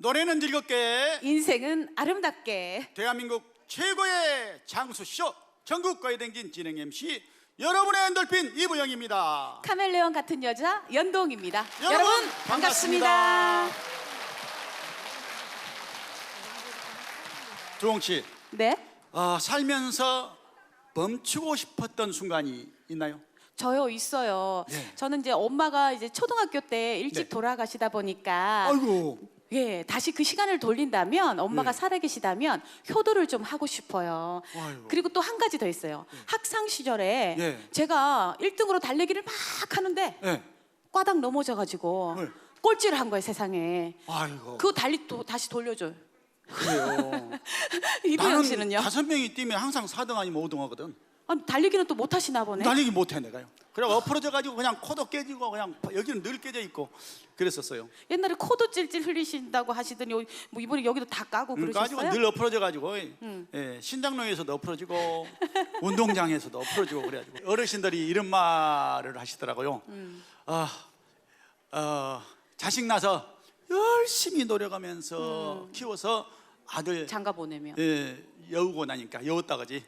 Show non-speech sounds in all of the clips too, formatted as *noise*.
노래는 즐겁게 인생은 아름답게 대한민국 최고의 장수쇼 전국과외댕진 진행 MC 여러분의 엔돌핀 이부영입니다. 카멜레온 같은 여자 연동입니다. 여러분, 반갑습니다. 주홍 씨, 네, 아, 살면서 멈추고 싶었던 순간이 있나요? 저요 있어요. 네. 저는 이제 엄마가 이제 초등학교 때 일찍 네. 돌아가시다 보니까 아이고, 예, 다시 그 시간을 돌린다면 엄마가 네. 살아계시다면 효도를 좀 하고 싶어요. 아이고. 그리고 또 한 가지 더 있어요. 학창 시절에 예. 제가 1등으로 달리기를 막 하는데 예, 꽈당 넘어져 가지고 네. 꼴찌를 한 거예요, 세상에. 아이고, 그거 달리 또 다시 돌려줘요. 그래요. *laughs* 이부영 씨는요? 다섯 명이 뛰면 항상 4등 아니면 5등 하거든. 아니, 달리기는 또 못 하시나 보네. 달리기 못해 내가요. 그래 엎어져 가지고 그냥 코도 깨지고 그냥 여기는 늘 깨져 있고 그랬었어요. 옛날에 코도 찔찔 흘리신다고 하시더니 요- 뭐 이번에 여기도 다 까고 그러니까 그러셨어요? 늘 엎어져 가지고 예, 신장로에서도 엎어지고 *laughs* 운동장에서도 엎어지고 그래가지고 어르신들이 이런 말을 하시더라고요. 아, 어, 자식 나서 열심히 노력하면서 키워서 아들 장가 보내면 예, 여우고 나니까 여웠다가지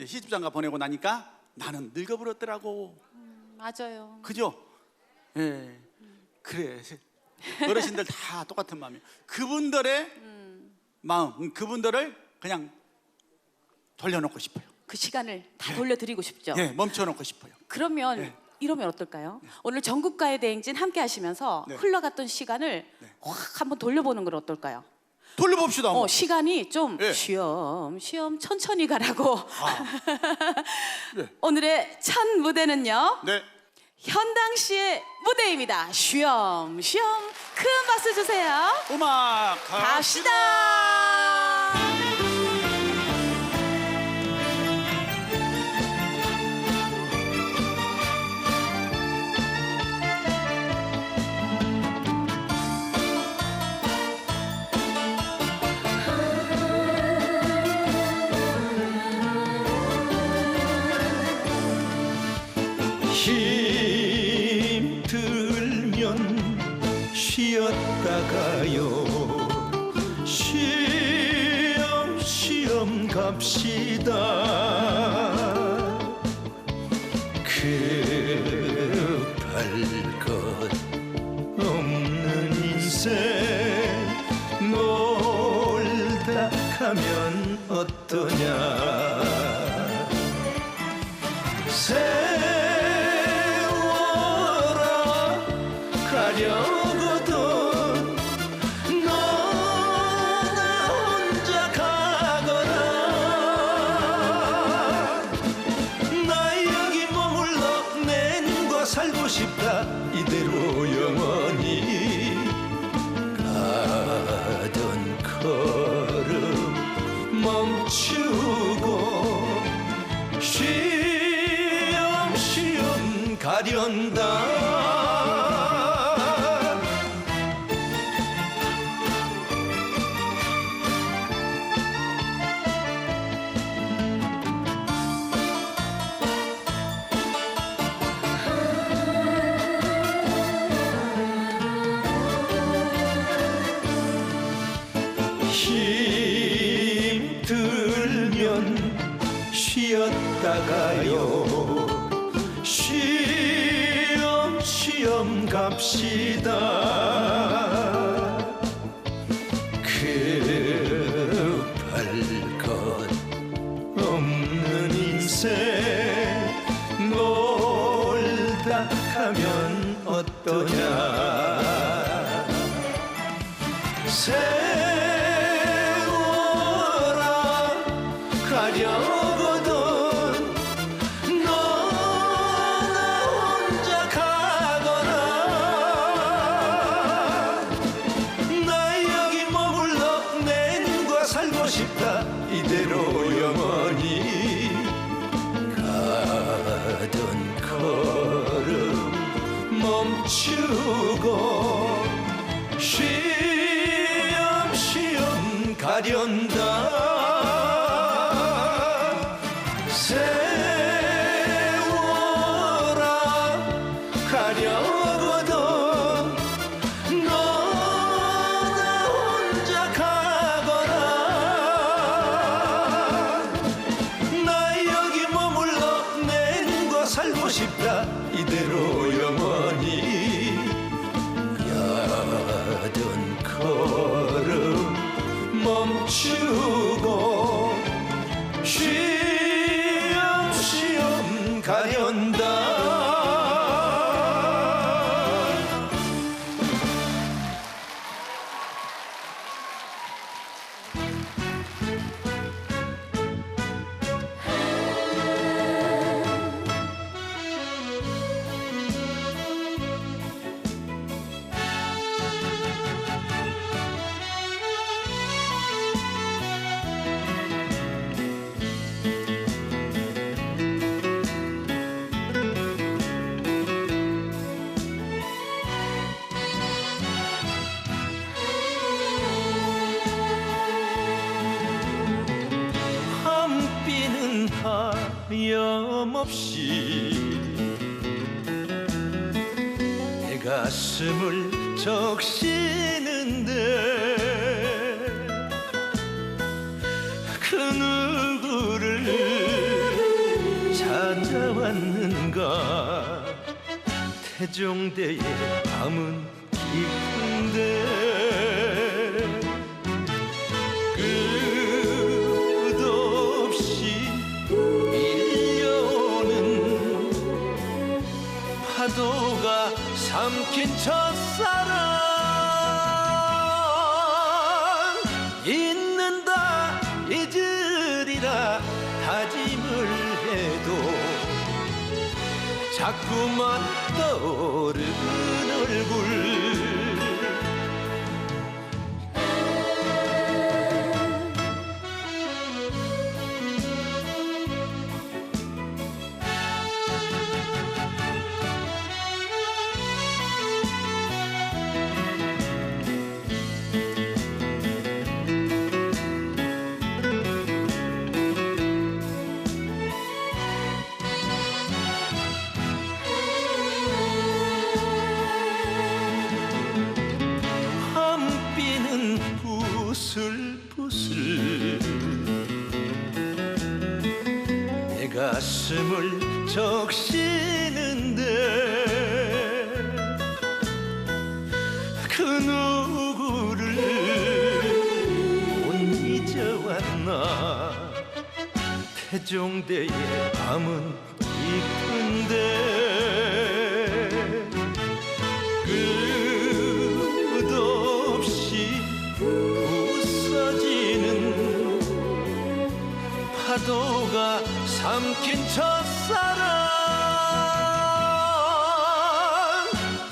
시집장가 보내고 나니까 나는 늙어버렸더라고. 맞아요. 그죠? 예. 그래. 어르신들 다 똑같은 마음이에요. 그분들의 마음, 그분들을 그냥 돌려놓고 싶어요. 그 시간을 다 돌려드리고 싶죠. 예, 멈춰놓고 싶어요. 그러면 네. 이러면 어떨까요? 오늘 전국가의 대행진 함께 하시면서 네. 흘러갔던 시간을 확 한번 돌려보는 건 어떨까요? 돌려봅시다. 뭐. 어, 시간이 좀 예. 쉬엄 쉬엄 천천히 가라고. *laughs* 네. 오늘의 첫 무대는요. 네. 현당 씨의 무대입니다. 쉬엄 쉬엄 큰 박수 주세요. 음악 갑시다. 갑시다. 급할 것 없는 인생 놀다 가면 어떠냐. 세워라 가려 싶다. 이대로 영원히 쉬었다가요. 쉬엄쉬엄 갑시다. 급할 것 없는 인생 놀다 가면 어떠냐. 세워라 가려 e derroi 없이 내 가슴을 적시는데 그 누구를 찾아왔는가? 태종대의 밤은 깊은데 끝 삼킨 첫사랑 잊는다 잊으리라 다짐을 해도 자꾸만 떠오르는 얼굴 가슴을 적시는데 그 누구를 못 잊어왔나 태종대의 밤은 깊은데 파도가 삼킨 첫사랑.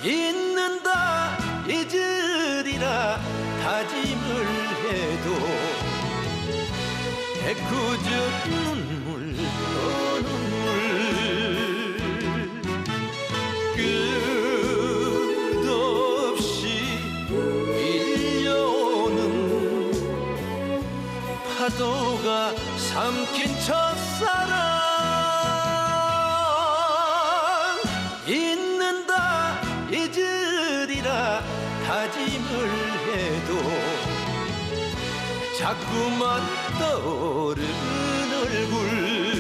잊는다 잊으리라 다짐을 해도 애꿎은 눈물 또 삼킨 첫사랑. 잊는다 잊으리라 다짐을 해도 자꾸만 떠오르는 얼굴